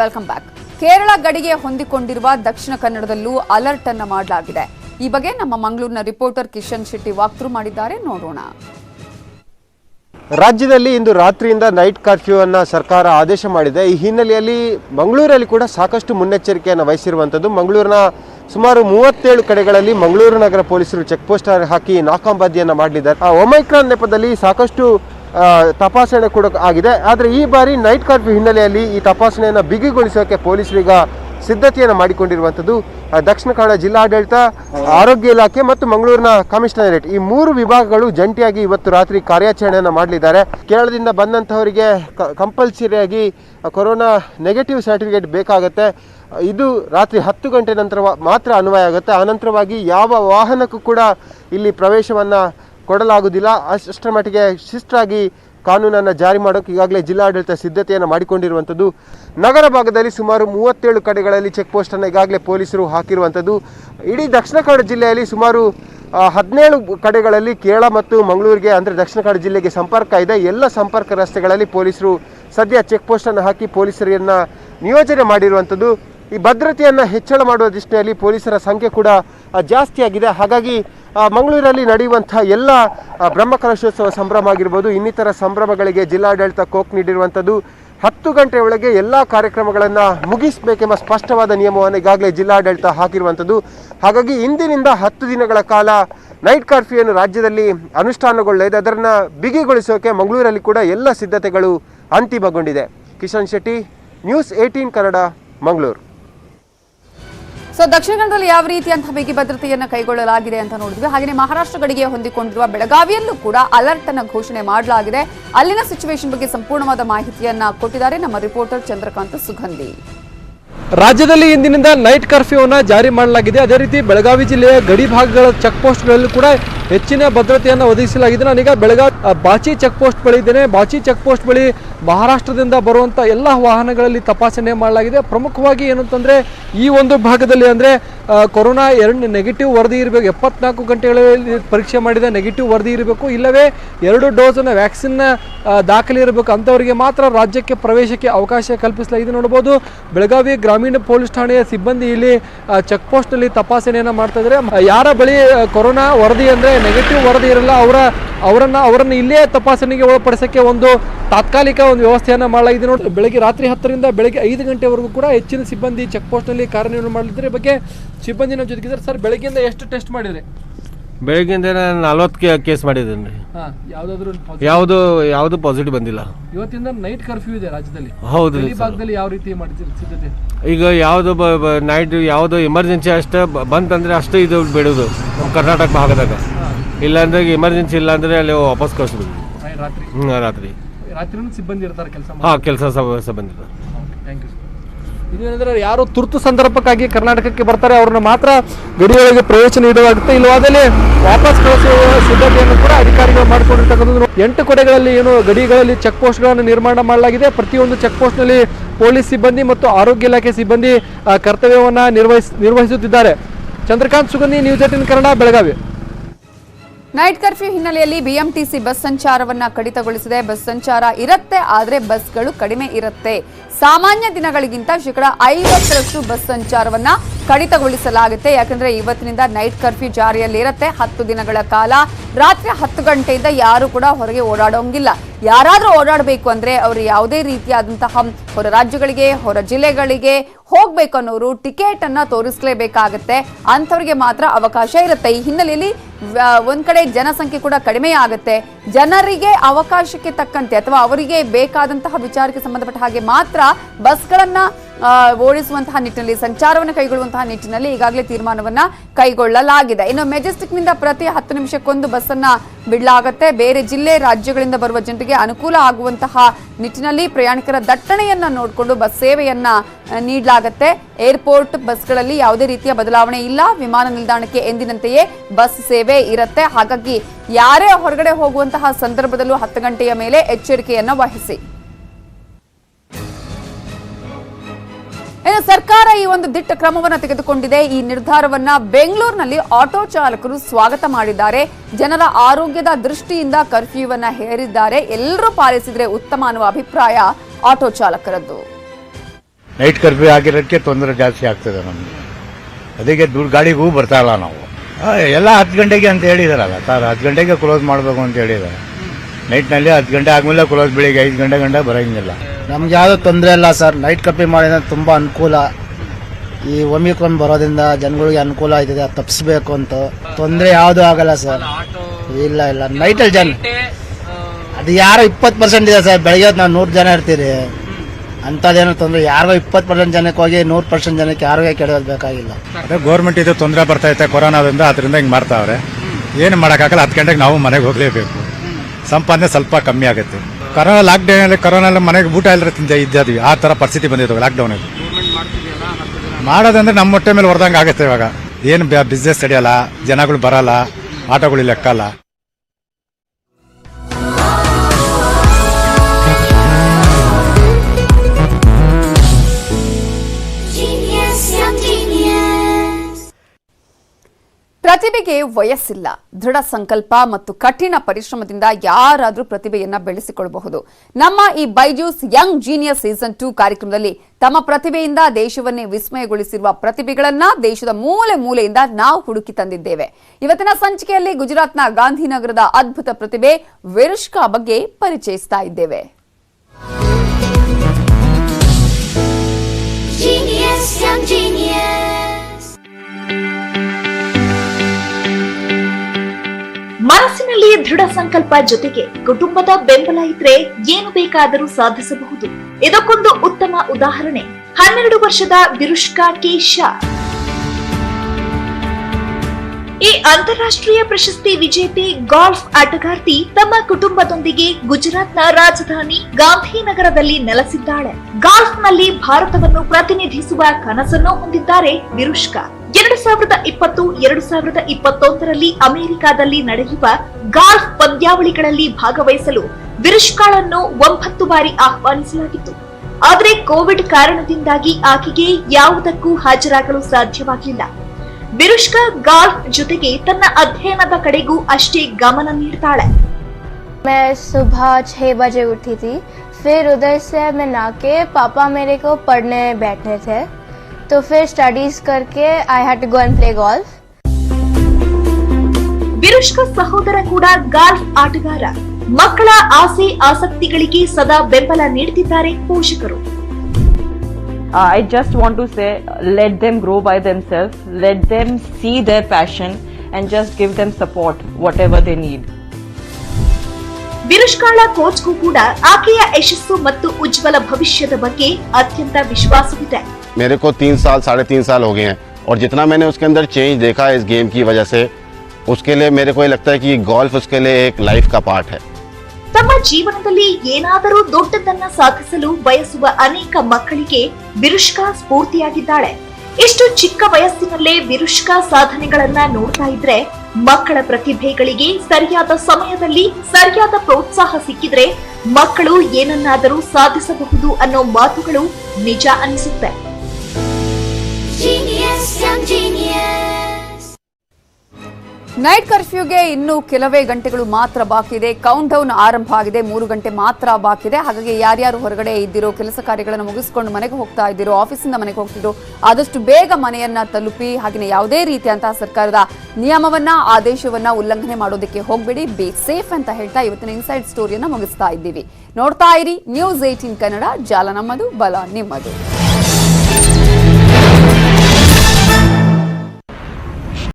Welcome back Kerala ಗಡಿಗೆ ಹೊಂದಿಕೊಂಡಿರುವ ದಕ್ಷಿಣ ಕನ್ನಡದಲ್ಲೂ ಅಲರ್ಟ್ ಅನ್ನು ಮಾಡಲಾಗಿದೆ. ಈ ಬಗ್ಗೆ ನಮ್ಮ ಮಂಗಳೂರಿನ ರಿಪೋರ್ಟರ್ ಕಿಶನ್ ಶೆಟ್ಟಿ ವಾಕ್ಥ್ರೂ ಮಾಡಿದ್ದಾರೆ. ನೋಡೋಣ. ರಾಜ್ಯದಲ್ಲಿ ಇಂದು ರಾತ್ರಿಯಿಂದ ನೈಟ್ ಕರ್ಫ್ಯೂ ಅನ್ನ ಸರ್ಕಾರ ಆದೇಶ ಮಾಡಿದೆ. ಈ ಹಿನ್ನೆಲೆಯಲ್ಲಿ ಮಂಗಳೂರಲ್ಲಿ ಕೂಡ ಸಾಕಷ್ಟು ಮುನ್ನೆಚ್ಚರಿಕೆಯನ್ನು ವಹಿಸಿರುವಂಥದ್ದು ಮಂಗಳೂರಿನ ಸುಮಾರು ಮೂವತ್ತೇಳು ಕಡೆಗಳಲ್ಲಿ ಮಂಗಳೂರು ನಗರ ಪೊಲೀಸರು ಚೆಕ್ ಪೋಸ್ಟ್ ಹಾಕಿ ನಾಕಾಂಬಾದಿಯನ್ನು ಮಾಡಲಿದ್ದಾರೆ. ಆ ಒಮೈಕ್ರಾನ್ ನೆಪದಲ್ಲಿ ಸಾಕಷ್ಟು ತಪಾಸಣೆ ಕೂಡ ಆಗಿದೆ. ಆದರೆ ಈ ಬಾರಿ ನೈಟ್ ಕರ್ಫ್ಯೂ ಹಿನ್ನೆಲೆಯಲ್ಲಿ ಈ ತಪಾಸಣೆಯನ್ನು ಬಿಗಿಗೊಳಿಸೋಕೆ ಪೊಲೀಸರೀಗ ಸಿದ್ಧತೆಯನ್ನು ಮಾಡಿಕೊಂಡಿರುವಂಥದ್ದು ದಕ್ಷಿಣ ಕನ್ನಡ ಜಿಲ್ಲಾಡಳಿತ, ಆರೋಗ್ಯ ಇಲಾಖೆ ಮತ್ತು ಮಂಗಳೂರಿನ ಕಮಿಷನರೇಟ್. ಈ ಮೂರು ವಿಭಾಗಗಳು ಜಂಟಿಯಾಗಿ ಇವತ್ತು ರಾತ್ರಿ ಕಾರ್ಯಾಚರಣೆಯನ್ನು ಮಾಡಲಿದ್ದಾರೆ. ಕೇರಳದಿಂದ ಬಂದಂಥವರಿಗೆ ಕಂಪಲ್ಸರಿಯಾಗಿ ಕೊರೋನಾ ನೆಗೆಟಿವ್ ಸರ್ಟಿಫಿಕೇಟ್ ಬೇಕಾಗುತ್ತೆ. ಇದು ರಾತ್ರಿ ಹತ್ತು ಗಂಟೆ ನಂತರ ಮಾತ್ರ ಅನ್ವಯ ಆಗುತ್ತೆ. ಆನಂತರವಾಗಿ ಯಾವ ವಾಹನಕ್ಕೂ ಕೂಡ ಇಲ್ಲಿ ಪ್ರವೇಶವನ್ನು ಕೊಡಲಾಗುವುದಿಲ್ಲ. ಅಷ್ಟರ ಮಟ್ಟಿಗೆ ಶಿಸ್ತಾಗಿ ಕಾನೂನನ್ನು ಜಾರಿ ಮಾಡೋಕೆ ಈಗಾಗಲೇ ಜಿಲ್ಲಾಡಳಿತ ಸಿದ್ಧತೆಯನ್ನು ಮಾಡಿಕೊಂಡಿರುವಂಥದ್ದು. ನಗರ ಭಾಗದಲ್ಲಿ ಸುಮಾರು ಮೂವತ್ತೇಳು ಕಡೆಗಳಲ್ಲಿ ಚೆಕ್ ಪೋಸ್ಟನ್ನು ಈಗಾಗಲೇ ಪೊಲೀಸರು ಹಾಕಿರುವಂಥದ್ದು. ಇಡೀ ದಕ್ಷಿಣ ಕನ್ನಡ ಜಿಲ್ಲೆಯಲ್ಲಿ ಸುಮಾರು ಹದಿನೇಳು ಕಡೆಗಳಲ್ಲಿ ಕೇರಳ ಮತ್ತು ಮಂಗಳೂರಿಗೆ, ಅಂದರೆ ದಕ್ಷಿಣ ಕನ್ನಡ ಜಿಲ್ಲೆಗೆ ಸಂಪರ್ಕ ಇದೆ. ಎಲ್ಲ ಸಂಪರ್ಕ ರಸ್ತೆಗಳಲ್ಲಿ ಪೊಲೀಸರು ಸದ್ಯ ಚೆಕ್ ಪೋಸ್ಟನ್ನು ಹಾಕಿ ಪೊಲೀಸರನ್ನು ನಿಯೋಜನೆ ಮಾಡಿರುವಂಥದ್ದು. ಈ ಭದ್ರತೆಯನ್ನು ಹೆಚ್ಚಳ ಮಾಡುವ ದೃಷ್ಟಿಯಲ್ಲಿ ಪೊಲೀಸರ ಸಂಖ್ಯೆ ಕೂಡ ಜಾಸ್ತಿಯಾಗಿದೆ. ಹಾಗಾಗಿ ಮಂಗಳೂರಲ್ಲಿ ನಡೆಯುವಂಥ ಎಲ್ಲ ಬ್ರಹ್ಮಕಲಶೋತ್ಸವ ಸಂಭ್ರಮ ಆಗಿರ್ಬೋದು, ಇನ್ನಿತರ ಸಂಭ್ರಮಗಳಿಗೆ ಜಿಲ್ಲಾಡಳಿತ ಕೋಕ್ ನೀಡಿರುವಂಥದ್ದು, ಹತ್ತು ಗಂಟೆ ಒಳಗೆ ಎಲ್ಲ ಕಾರ್ಯಕ್ರಮಗಳನ್ನು ಮುಗಿಸಬೇಕೆಂಬ ಸ್ಪಷ್ಟವಾದ ನಿಯಮವನ್ನು ಈಗಾಗಲೇ ಜಿಲ್ಲಾಡಳಿತ ಹಾಕಿರುವಂಥದ್ದು. ಹಾಗಾಗಿ ಇಂದಿನಿಂದ ಹತ್ತು ದಿನಗಳ ಕಾಲ ನೈಟ್ ಕರ್ಫ್ಯೂ ರಾಜ್ಯದಲ್ಲಿ ಅನುಷ್ಠಾನಗೊಳ್ಳಲಿದೆ ಅದನ್ನು ಬಿಗಿಗೊಳಿಸೋಕೆ ಮಂಗಳೂರಲ್ಲಿ ಕೂಡ ಎಲ್ಲ ಸಿದ್ಧತೆಗಳು ಅಂತಿಮಗೊಂಡಿದೆ. Kishan Shetty, news eighteen Kannada, Mangaluru. So ದಕ್ಷಿಣ ಕನ್ನಡದಲ್ಲಿ ಯಾವ ರೀತಿಯಂತಹ ಬಿಗಿ ಭದ್ರತೆಯನ್ನು ಕೈಗೊಳ್ಳಲಾಗಿದೆ ಅಂತ ನೋಡಿದ್ವಿ. ಹಾಗೆಯೇ ಮಹಾರಾಷ್ಟ್ರ ಗಡಿಗೆ ಹೊಂದಿಕೊಂಡಿರುವ ಬೆಳಗಾವಿಯಲ್ಲೂ ಕೂಡ ಅಲರ್ಟ್ ಅನ್ನು ಘೋಷಣೆ ಮಾಡಲಾಗಿದೆ. ಅಲ್ಲಿನ ಸಿಚುವೇಶನ್ ಬಗ್ಗೆ ಸಂಪೂರ್ಣವಾದ ಮಾಹಿತಿಯನ್ನ ಕೊಟ್ಟಿದ್ದಾರೆ ನಮ್ಮ ರಿಪೋರ್ಟರ್ ಚಂದ್ರಕಾಂತ್ ಸುಗಂಧಿ. ರಾಜ್ಯದಲ್ಲಿ ಇಂದಿನಿಂದ ನೈಟ್ ಕರ್ಫ್ಯೂವನ್ನು ಜಾರಿ ಮಾಡಲಾಗಿದೆ. ಅದೇ ರೀತಿ ಬೆಳಗಾವಿ ಜಿಲ್ಲೆಯ ಗಡಿ ಭಾಗಗಳ ಚೆಕ್ ಪೋಸ್ಟ್ಗಳಲ್ಲೂ ಕೂಡ ಹೆಚ್ಚಿನ ಭದ್ರತೆಯನ್ನು ಒದಗಿಸಲಾಗಿದೆ. ನಾನೀಗ ಬೆಳಗಾವಿ ಬಾಚಿ ಚೆಕ್ ಪೋಸ್ಟ್ ಬಳಿ ಇದ್ದೇನೆ. ಬಾಚಿ ಚೆಕ್ ಪೋಸ್ಟ್ ಬಳಿ ಮಹಾರಾಷ್ಟ್ರದಿಂದ ಬರುವಂಥ ಎಲ್ಲ ವಾಹನಗಳಲ್ಲಿ ತಪಾಸಣೆ ಮಾಡಲಾಗಿದೆ. ಪ್ರಮುಖವಾಗಿ ಏನಂತಂದರೆ ಈ ಒಂದು ಭಾಗದಲ್ಲಿ ಅಂದರೆ ಕೊರೋನಾ ಎರಡು ನೆಗೆಟಿವ್ ವರದಿ ಇರಬೇಕು. ಎಪ್ಪತ್ನಾಲ್ಕು ಗಂಟೆಗಳಲ್ಲಿ ಪರೀಕ್ಷೆ ಮಾಡಿದ ನೆಗೆಟಿವ್ ವರದಿ ಇರಬೇಕು. ಇಲ್ಲವೇ ಎರಡು ಡೋಸನ್ನು ವ್ಯಾಕ್ಸಿನ್ನ ದಾಖಲೆ ಇರಬೇಕು. ಅಂಥವರಿಗೆ ಮಾತ್ರ ರಾಜ್ಯಕ್ಕೆ ಪ್ರವೇಶಕ್ಕೆ ಅವಕಾಶ ಕಲ್ಪಿಸಲಾಗಿದೆ ನೋಡ್ಬೋದು, ಬೆಳಗಾವಿ ಗ್ರಾಮೀಣ ಪೊಲೀಸ್ ಠಾಣೆಯ ಸಿಬ್ಬಂದಿ ಇಲ್ಲಿ ಚೆಕ್ ಪೋಸ್ಟ್ನಲ್ಲಿ ತಪಾಸಣೆಯನ್ನು ಮಾಡ್ತಾ ಇದ್ದಾರೆ ಯಾರ ಬಳಿ ಕೊರೋನಾ ವರದಿ ಅಂದರೆ ನೆಗೆಟಿವ್ ವರದಿ ಇರಲ್ಲ, ಅವರ ಅವರನ್ನು ಅವರನ್ನು ಇಲ್ಲೇ ತಪಾಸಣೆಗೆ ಒಳಪಡಿಸೋಕ್ಕೆ ಒಂದು ತಾತ್ಕಾಲಿಕ ಒಂದು ವ್ಯವಸ್ಥೆಯನ್ನು ಮಾಡಲಾಗಿದೆ. ನೋಡಿ ಬೆಳಗ್ಗೆ ರಾತ್ರಿ ಹತ್ತರಿಂದ ಬೆಳಗ್ಗೆ ಐದು ಗಂಟೆವರೆಗೂ ಕೂಡ ಹೆಚ್ಚಿನ ಸಿಬ್ಬಂದಿ ಚೆಕ್ ಪೋಸ್ಟ್ನಲ್ಲಿ ಕಾರ್ಯನಿರ್ವಹಣೆ ಮಾಡಲಿದ್ದಾರೆ. ಬಗ್ಗೆ ಸಿಬ್ಬಂದಿ ನಮ್ಮ ಜೊತೆಗಿದ್ದಾರೆ ಸರ್ ಬೆಳಗ್ಗೆಯಿಂದ ಎಷ್ಟು ಟೆಸ್ಟ್ ಮಾಡಿದ್ರಿ? ಬೆಳಗ್ಗಿಂದ ನಲವತ್ತು ನಲ್ವತ್ತು ಕೇಸ್ ಮಾಡಿದ್ದೀನಿ. ಯಾವುದು ಯಾವುದು ಪಾಸಿಟಿವ್ ಬಂದಿಲ್ಲ. ಇವತ್ತಿಂದ ನೈಟ್ ಕರ್ಫ್ಯೂ ಇದೆ ರಾಜ್ಯದಲ್ಲಿ. ಹೌದು ಭಾಗದಲ್ಲಿ ಯಾವ ರೀತಿ ಸಿದ್ಧತೆ? ಈಗ ಯಾವುದು ನೈಟ್ ಯಾವುದು ಎಮರ್ಜೆನ್ಸಿ ಅಷ್ಟೇ ಬಂತಂದ್ರೆ ಅಷ್ಟೇ ಇದು ಬಿಡೋದು ಕರ್ನಾಟಕ ಭಾಗದಾಗ. ಇಲ್ಲಾಂದ್ರೆ ಎಮರ್ಜೆನ್ಸಿ ಇಲ್ಲ ಅಂದ್ರೆ ಅಲ್ಲಿ ವಾಪಸ್ ಕಳಿಸ್ಬಿಡಿ ರಾತ್ರಿ. ಹ್ಞೂ ರಾತ್ರಿ. ರಾತ್ರಿನೂ ಸಿಬ್ಬಂದಿ ಇರ್ತಾರೆ ಕೆಲಸ ಹಾಂ ಕೆಲಸ ಓಕೆ ಥ್ಯಾಂಕ್ ಯು ಇದೇನೆಂದ್ರೆ ಯಾರು ತುರ್ತು ಸಂದರ್ಭಕ್ಕಾಗಿ ಕರ್ನಾಟಕಕ್ಕೆ ಬರ್ತಾರೆ ಅವ್ರನ್ನ ಮಾತ್ರ ಗಡಿಯೊಳಗೆ ಪ್ರವೇಶ ನೀಡಲಾಗುತ್ತೆ. ಇಲ್ಲವಾದಲ್ಲಿ ವಾಪಸ್ ಕಳಿಸುವ ಸಿದ್ಧತೆಯನ್ನು ಕೂಡ ಅಧಿಕಾರಿಗಳು ಮಾಡಿಕೊಂಡಿರ್ತಕ್ಕಂಥದ್ದು. ಎಂಟು ಕಡೆಗಳಲ್ಲಿ ಏನು ಗಡಿಗಳಲ್ಲಿ ಚೆಕ್ ಪೋಸ್ಟ್ಗಳನ್ನು ನಿರ್ಮಾಣ ಮಾಡಲಾಗಿದೆ. ಪ್ರತಿಯೊಂದು ಚೆಕ್ ಪೋಸ್ಟ್ನಲ್ಲಿ ಪೊಲೀಸ್ ಸಿಬ್ಬಂದಿ ಮತ್ತು ಆರೋಗ್ಯ ಇಲಾಖೆ ಸಿಬ್ಬಂದಿ ಕರ್ತವ್ಯವನ್ನ ನಿರ್ವಹಿಸ್ ನಿರ್ವಹಿಸುತ್ತಿದ್ದಾರೆ. Chandrakant Sugandhi news eighteen Kannada Belagavi. Night curfew ಹಿನ್ನೆಲೆಯಲ್ಲಿ ಬಿಎಂಟಿಸಿ ಬಸ್ ಸಂಚಾರವನ್ನ ಕಡಿತಗೊಳಿಸಿದೆ. ಬಸ್ ಸಂಚಾರ ಇರುತ್ತೆ, ಆದರೆ ಬಸ್ಗಳು ಕಡಿಮೆ ಇರುತ್ತೆ. ಸಾಮಾನ್ಯ ದಿನಗಳಿಗಿಂತ ಶೇಕಡ ಐವತ್ತರಷ್ಟು ಬಸ್ ಸಂಚಾರವನ್ನ ಕಡಿತಗೊಳಿಸಲಾಗುತ್ತೆ. ಯಾಕಂದ್ರೆ ಇವತ್ತಿನಿಂದ ನೈಟ್ ಕರ್ಫ್ಯೂ ಜಾರಿಯಲ್ಲಿ ಇರುತ್ತೆ. ಹತ್ತು ದಿನಗಳ ಕಾಲ ರಾತ್ರಿ ಹತ್ತು ಗಂಟೆಯಿಂದ ಯಾರು ಕೂಡ ಹೊರಗೆ ಓಡಾಡೋಂಗಿಲ್ಲ. ಯಾರಾದರೂ ಓಡಾಡಬೇಕು ಅಂದ್ರೆ ಅವರು ಯಾವುದೇ ರೀತಿಯಾದಂತಹ ಹೊರ ರಾಜ್ಯಗಳಿಗೆ, ಹೊರ ಜಿಲ್ಲೆಗಳಿಗೆ ಹೋಗ್ಬೇಕು ಅನ್ನೋರು ಟಿಕೆಟ್ ಅನ್ನ ತೋರಿಸಲೇಬೇಕಾಗತ್ತೆ. ಅಂಥವ್ರಿಗೆ ಮಾತ್ರ ಅವಕಾಶ ಇರುತ್ತೆ. ಈ ಹಿನ್ನೆಲೆಯಲ್ಲಿ ಒಂದ್ ಕಡೆ ಜನಸಂಖ್ಯೆ ಕೂಡ ಕಡಿಮೆ ಆಗುತ್ತೆ. ಜನರಿಗೆ ಅವಕಾಶಕ್ಕೆ ತಕ್ಕಂತೆ ಅಥವಾ ಅವರಿಗೆ ಬೇಕಾದಂತಹ ವಿಚಾರಕ್ಕೆ ಸಂಬಂಧಪಟ್ಟ ಹಾಗೆ ಮಾತ್ರ ಬಸ್ಗಳನ್ನ ಓಡಿಸುವಂತಹ ನಿಟ್ಟಿನಲ್ಲಿ, ಸಂಚಾರವನ್ನು ಕೈಗೊಳ್ಳುವಂತಹ ನಿಟ್ಟಿನಲ್ಲಿ ಈಗಾಗಲೇ ತೀರ್ಮಾನವನ್ನ ಕೈಗೊಳ್ಳಲಾಗಿದೆ. ಇನ್ನು ಮೆಜೆಸ್ಟಿಕ್ನಿಂದ ಪ್ರತಿ ಹತ್ತು ನಿಮಿಷಕ್ಕೊಂದು ಬಸ್ ಅನ್ನ ಬಿಡಲಾಗುತ್ತೆ. ಬೇರೆ ಜಿಲ್ಲೆ, ರಾಜ್ಯಗಳಿಂದ ಬರುವ ಜನರಿಗೆ ಅನುಕೂಲ ಆಗುವಂತಹ ನಿಟ್ಟಿನಲ್ಲಿ ಪ್ರಯಾಣಿಕರ ದಟ್ಟಣೆಯನ್ನ ನೋಡಿಕೊಂಡು ಬಸ್ ಸೇವೆಯನ್ನ ನೀಡಲಾಗುತ್ತೆ. ಏರ್ಪೋರ್ಟ್ ಬಸ್ಗಳಲ್ಲಿ ಯಾವುದೇ ರೀತಿಯ ಬದಲಾವಣೆ ಇಲ್ಲ. ವಿಮಾನ ನಿಲ್ದಾಣಕ್ಕೆ ಎಂದಿನಂತೆಯೇ ಬಸ್ ಸೇವೆ ಇರುತ್ತೆ. ಹಾಗಾಗಿ ಯಾರೇ ಹೊರಗಡೆ ಹೋಗುವಂತಹ ಸಂದರ್ಭದಲ್ಲೂ ಹತ್ತು ಗಂಟೆಯ ಮೇಲೆ ಎಚ್ಚರಿಕೆಯನ್ನು ವಹಿಸಿ. ಇನ್ನು ಸರ್ಕಾರ ಈ ಒಂದು ದಿಟ್ಟ ಕ್ರಮವನ್ನು ತೆಗೆದುಕೊಂಡಿದೆ. ಈ ನಿರ್ಧಾರವನ್ನ ಬೆಂಗಳೂರಿನಲ್ಲಿ ಆಟೋ ಚಾಲಕರು ಸ್ವಾಗತ ಮಾಡಿದ್ದಾರೆ. ಜನರ ಆರೋಗ್ಯದ ದೃಷ್ಟಿಯಿಂದ ಕರ್ಫ್ಯೂವನ್ನ ಹೇರಿದ್ದಾರೆ. ಎಲ್ಲರೂ ಪಾಲಿಸಿದ್ರೆ ಉತ್ತಮ ಅನ್ನುವ ಅಭಿಪ್ರಾಯ ಆಟೋ ಚಾಲಕರದ್ದು. ನೈಟ್ ಕರ್ಫ್ಯೂ ಆಗಿರೋದಕ್ಕೆ ತೊಂದರೆ ಜಾಸ್ತಿ ಆಗ್ತದೆ ನಮಗೆ. ಅದಕ್ಕೆ ದೂರ ಗಾಡಿಗೂ ಬರ್ತಾ ಇಲ್ಲ ನಾವು. ಎಲ್ಲ ಹತ್ತು ಗಂಟೆಗೆ ಅಂತ ಹೇಳಿದಾರಲ್ಲ. ಸರ್ ಹತ್ತು ಗಂಟೆಗೆ ಕ್ಲೋಸ್ ಮಾಡಬೇಕು ಅಂತ ಹೇಳಿದ್ದಾರೆ ನೈಟ್ನಲ್ಲಿ ಹತ್ತು ಗಂಟೆ ಆದಮೇಲೆ ಕ್ಲೋಸ್ ಬೆಳಿಗ್ಗೆ ಐದು ಗಂಟೆ ಗಂಟೆ ಬರೋಂಗಿಲ್ಲ. ನಮ್ಗೆ ಯಾವುದೂ ತೊಂದರೆ ಇಲ್ಲ ಸರ್. ನೈಟ್ ಕಪ್ಪಿ ಮಾಡಿದ್ರೆ ತುಂಬ ಅನುಕೂಲ. ಈ ಒಮಿಕ್ರಾನ್ ಬರೋದ್ರಿಂದ ಜನಗಳಿಗೆ ಅನುಕೂಲ ಆಯ್ತದೆ ತಪ್ಪಿಸ್ಬೇಕು ಅಂತ. ತೊಂದರೆ ಯಾವುದೂ ಆಗಲ್ಲ ಸರ್. ಇಲ್ಲ ಇಲ್ಲ. ನೈಟಲ್ಲಿ ಜನ ಅದು ಯಾರೋ ಇಪ್ಪತ್ತು ಪರ್ಸೆಂಟ್ ಇದೆ ಸರ್. ಬೆಳಗ್ಗೆ ನಾವು ನೂರು ಜನ ಇರ್ತೀರಿ. ಅಂಥದ್ದೇನೋ ತೊಂದರೆ. ಯಾರಿಗೋ ಇಪ್ಪತ್ತು ಪರ್ಸೆಂಟ್ ಜನಕ್ಕೆ ಹೋಗಿ ನೂರು ಪರ್ಸೆಂಟ್ ಜನಕ್ಕೆ ಯಾರಿಗೇ ಕೆಡೋದು ಬೇಕಾಗಿಲ್ಲ. ಅದೇ ಗೌರ್ಮೆಂಟ್ ಇದು ತೊಂದರೆ ಬರ್ತಾ ಐತೆ ಕೊರೋನಾದಿಂದ ಅದರಿಂದ ಹಿಂಗೆ ಮಾಡ್ತಾವ್ರೆ. ಏನು ಮಾಡೋಕ್ಕಾಗಲ್ಲ. ಹತ್ತು ಗಂಟೆಗೆ ನಾವು ಮನೆಗೆ ಹೋಗಲೇಬೇಕು. ಸಂಪಾದನೆ ಸ್ವಲ್ಪ ಕಮ್ಮಿ ಆಗುತ್ತೆ. ಕರೋನಾ ಲಾಕ್ಡೌನಲ್ಲಿ ಕರೋನಲ್ಲಿ ಮನೆಗೆ ಊಟ ಇಲ್ಲ ತಿಂದ ಇದ್ದದ್ವಿ ಆ ಥರ ಪರಿಸ್ಥಿತಿ ಬಂದಿತ್ತು ಲಾಕ್ಡೌನಲ್ಲಿ ಮಾಡೋದಂದ್ರೆ ನಮ್ಮ ಹೊಟ್ಟೆ ಮೇಲೆ ಹೊಡೆದಂಗೆ ಆಗುತ್ತೆ ಇವಾಗ. ಏನು ಬಿಸ್ನೆಸ್ ನಡೆಯಲ್ಲ ಜನಗಳು ಬರಲ್ಲ ಆಟೋಗಳು ಲೆಕ್ಕಲ್ಲ ಪ್ರತಿಭೆಗೆ ವಯಸ್ಸಿಲ್ಲ. ದೃಢ ಸಂಕಲ್ಪ ಮತ್ತು ಕಠಿಣ ಪರಿಶ್ರಮದಿಂದ ಯಾರಾದರೂ ಪ್ರತಿಭೆಯನ್ನ ಬೆಳೆಸಿಕೊಳ್ಳಬಹುದು. ನಮ್ಮ ಈ Byju's young genius season two ಕಾರ್ಯಕ್ರಮದಲ್ಲಿ ತಮ್ಮ ಪ್ರತಿಭೆಯಿಂದ ದೇಶವನ್ನೇ ವಿಸ್ಮಯಗೊಳಿಸಿರುವ ಪ್ರತಿಭೆಗಳನ್ನ ದೇಶದ ಮೂಲೆ ಮೂಲೆಯಿಂದ ನಾವು ಹುಡುಕಿ ತಂದಿದ್ದೇವೆ. ಇವತ್ತಿನ ಸಂಚಿಕೆಯಲ್ಲಿ ಗುಜರಾತ್ನ ಗಾಂಧಿನಗರದ ಅದ್ಭುತ ಪ್ರತಿಭೆ ವಿರುಷ್ಕಾ ಬಗ್ಗೆ ಪರಿಚಯಿಸ್ತಾ ಇದ್ದೇವೆ. ದೃಢ ಸಂಕಲ್ಪ ಜೊತೆಗೆ ಕುಟುಂಬದ ಬೆಂಬಲ ಇದ್ರೆ ಏನು ಬೇಕಾದರೂ ಸಾಧಿಸಬಹುದು. ಇದಕ್ಕೊಂದು ಉತ್ತಮ ಉದಾಹರಣೆ. ಹನ್ನೆರಡು ವರ್ಷದ ಬಿರುಷ್ಕಾ ಕೆ ಶಾ ಈ ಅಂತಾರಾಷ್ಟ್ರೀಯ ಪ್ರಶಸ್ತಿ ವಿಜೇತೆ ಗಾಲ್ಫ್ ಆಟಗಾರ್ತಿ ತಮ್ಮ ಕುಟುಂಬದೊಂದಿಗೆ ಗುಜರಾತ್ನ ರಾಜಧಾನಿ ಗಾಂಧಿನಗರದಲ್ಲಿ ನೆಲೆಸಿದ್ದಾಳೆ. ಗಾಲ್ಫ್ನಲ್ಲಿ ಭಾರತವನ್ನು ಪ್ರತಿನಿಧಿಸುವ ಕನಸನ್ನು ಹೊಂದಿದ್ದಾರೆ ವಿರುಷ್ಕಾ. ಎರಡು ಸಾವಿರದ ಇಪ್ಪತ್ತು ಎರಡು ಸಾವಿರದ ಇಪ್ಪತ್ತೊಂದರಲ್ಲಿ ಅಮೆರಿಕಾದಲ್ಲಿ ನಡೆಯುವ ಗಾಲ್ಫ್ ಪಂದ್ಯಾವಳಿಗಳಲ್ಲಿ ಭಾಗವಹಿಸಲು ವಿರುಷ್ಕಾಳನ್ನು ಒಂಬತ್ತು ಬಾರಿ ಆಹ್ವಾನಿಸಲಾಗಿತ್ತು ಆದರೆ ಕೋವಿಡ್ ಕಾರಣದಿಂದಾಗಿ ಆಕೆಗೆ ಯಾವುದಕ್ಕೂ ಹಾಜರಾಗಲು ಸಾಧ್ಯವಾಗಿಲ್ಲ ಬಿರುಷ್ಕಾ ಗಾಲ್ಫ್ ಜೊತೆಗೆ ತನ್ನ ಅಧ್ಯಯನದ ಕಡೆಗೂ ಅಷ್ಟೇ ಗಮನ ನೀಡ್ತಾಳೆ मैं सुबह छः बजे उठी थी फिर उधर से मैं नहा पापा मेरे को पढ़ने बैठे थे तो फिर स्टडीज करके I had to go and play golf ಬಿರುಷ್ಕಾ ಸಹೋದರ ಕೂಡ ಗಾಲ್ಫ್ ಆಟಗಾರ ಮಕ್ಕಳ ಆಸೆ ಆಸಕ್ತಿಗಳಿಗೆ ಸದಾ ಬೆಂಬಲ ನೀಡುತ್ತಿದ್ದಾರೆ ಪೋಷಕರು Uh, I just want to say, let them grow by themselves, let them see their passion, and just give them support, whatever they need. ಬಿರುಷ್ಕಾಳ ಕೋಚ್ಗೂ ಕೂಡ ಆಕೆಯ ಯಶಸ್ಸು ಮತ್ತು ಉಜ್ವಲ ಭವಿಷ್ಯದ ಬಗ್ಗೆ ಅತ್ಯಂತ ವಿಶ್ವಾಸವಿದೆ मेरे को तीन साल साढ़े तीन साल हो गए हैं और जितना मैंने उसके अंदर चेंज देखा है इस गेम की वजह से उसके लिए मेरे को ये लगता है कि गोल्फ उसके लिए एक लाइफ का पार्ट है ತಮ್ಮ ಜೀವನದಲ್ಲಿ ಏನಾದರೂ ದೊಡ್ಡದನ್ನ ಸಾಧಿಸಲು ಬಯಸುವ ಅನೇಕ ಮಕ್ಕಳಿಗೆ ಬಿರುಷ್ಕಾ ಸ್ಫೂರ್ತಿಯಾಗಿದ್ದಾಳೆ ಇಷ್ಟು ಚಿಕ್ಕ ವಯಸ್ಸಿನಲ್ಲೇ ಬಿರುಷ್ಕಾ ಸಾಧನೆಗಳನ್ನ ನೋಡ್ತಾ ಇದ್ರೆ ಮಕ್ಕಳ ಪ್ರತಿಭೆಗಳಿಗೆ ಸರಿಯಾದ ಸಮಯದಲ್ಲಿ ಸರಿಯಾದ ಪ್ರೋತ್ಸಾಹ ಸಿಕ್ಕಿದ್ರೆ ಮಕ್ಕಳು ಏನನ್ನಾದರೂ ಸಾಧಿಸಬಹುದು ಅನ್ನೋ ಮಾತುಗಳು ನಿಜ ಅನಿಸುತ್ತೆ ನೈಟ್ ಕರ್ಫ್ಯೂಗೆ ಇನ್ನು ಕೆಲವೇ ಗಂಟೆಗಳು ಮಾತ್ರ ಬಾಕಿ ಇದೆ. ಕೌಂಟ್ ಡೌನ್ ಆರಂಭ ಆಗಿದೆ. ಮೂರು ಗಂಟೆ ಮಾತ್ರ ಬಾಕಿ ಇದೆ. ಹಾಗಾಗಿ ಯಾರ್ಯಾರು ಹೊರಗಡೆ ಇದ್ದಿರೋ, ಕೆಲಸ ಕಾರ್ಯಗಳನ್ನು ಮುಗಿಸ್ಕೊಂಡು ಮನೆಗೆ ಹೋಗ್ತಾ ಇದ್ದಿರೋ, ಆಫೀಸಿಂದ ಮನೆಗೆ ಹೋಗ್ತಿರೋ, ಆದಷ್ಟು ಬೇಗ ಮನೆಯನ್ನ ತಲುಪಿ ಹಾಗೆಯೇ ಯಾವುದೇ ರೀತಿಯಂತಹ ಸರ್ಕಾರದ ನಿಯಮವನ್ನ, ಆದೇಶವನ್ನ ಉಲ್ಲಂಘನೆ ಮಾಡೋದಕ್ಕೆ ಹೋಗಬೇಡಿ. ಬಿ ಸೇಫ್ ಅಂತ ಹೇಳ್ತಾ ಇವತ್ತಿನ ಇನ್ಸೈಡ್ ಸ್ಟೋರಿಯನ್ನ ಮುಗಿಸ್ತಾ ಇದ್ದೀವಿ. ನೋಡ್ತಾ ಇರಿ ನ್ಯೂಸ್ ಏಟೀನ್ ಕನ್ನಡ. ಜಾಲ ನಮ್ಮದು, ಬಲ ನಿಮ್ಮದು.